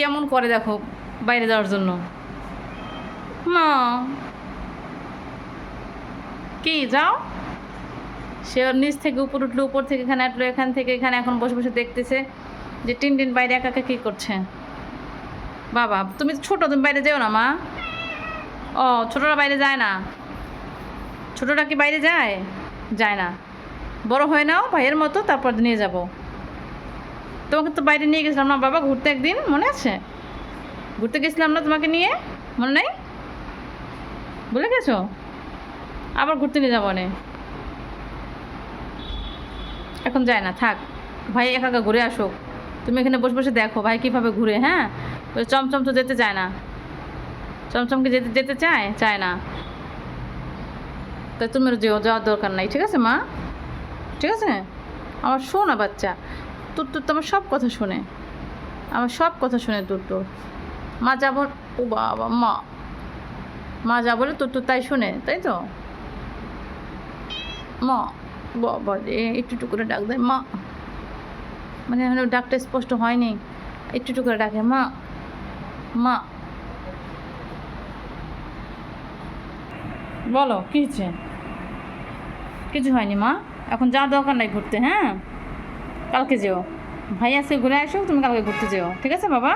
কেমন করে দেখো বাইরে যাওয়ার জন্য? মা কি, যাও? সে নিচ থেকে উপর উঠল, উপর থেকে এখানে আসলো, এখান থেকে এখানে এখন বসে বসে দেখতেছে যে টিন টিন বাইরে একা একা কী করছে। বাবা, তুমি ছোটো, তুমি বাইরে যেও না, মা। ও, ছোটরা বাইরে যায় না। ছোটরা কি বাইরে যায়? যায় না। বড় হয়ে নাও, ভাইয়ের মতো, তারপর নিয়ে যাব। তোমাকে তো বাইরে নিয়ে গেছিলাম না বাবা, ঘুরতে একদিন, মনে আছে? ঘুরতে গেছিলাম না তোমাকে নিয়ে? মনে নেই? বলে গেছো? আবার ঘুরতে নিয়ে যাব নে। এখন যায় না, থাক। ভাই একা একা ঘুরে আসুক। তুমি এখানে বসে বসে দেখো, ভাই কীভাবে ঘুরে হ্যাঁ? চমচম তো যেতে চায় না। চমচমকে যেতে যেতে চায়? চায় না। তো তুমি যেও, যাওয়ার দরকার নাই, ঠিক আছে মা? ঠিক আছে? আমার শোনা বাচ্চা। তোর তোর তো আমার সব কথা শুনে। আমার সব কথা শুনে তোর তোর মা যা বল ও বাবা, মা। মা যা বলে তোর তোর তাই শুনে, তাই তো? মা, বাবা একটু করে ডাক দেয় মা। মানে এখন ডাকটা স্পষ্ট হয়নি। একটু করে ডাকে, মা। মা। বলো, কী হচ্ছে? কিছু হয়নি মা। এখন যা দরকার নাই ঘুরতে হ্যাঁ? কালকে যেও। ভাই আছে ঘুরে আসো তুমি কালকে ঘুরতে যেও। ঠিক আছে বাবা?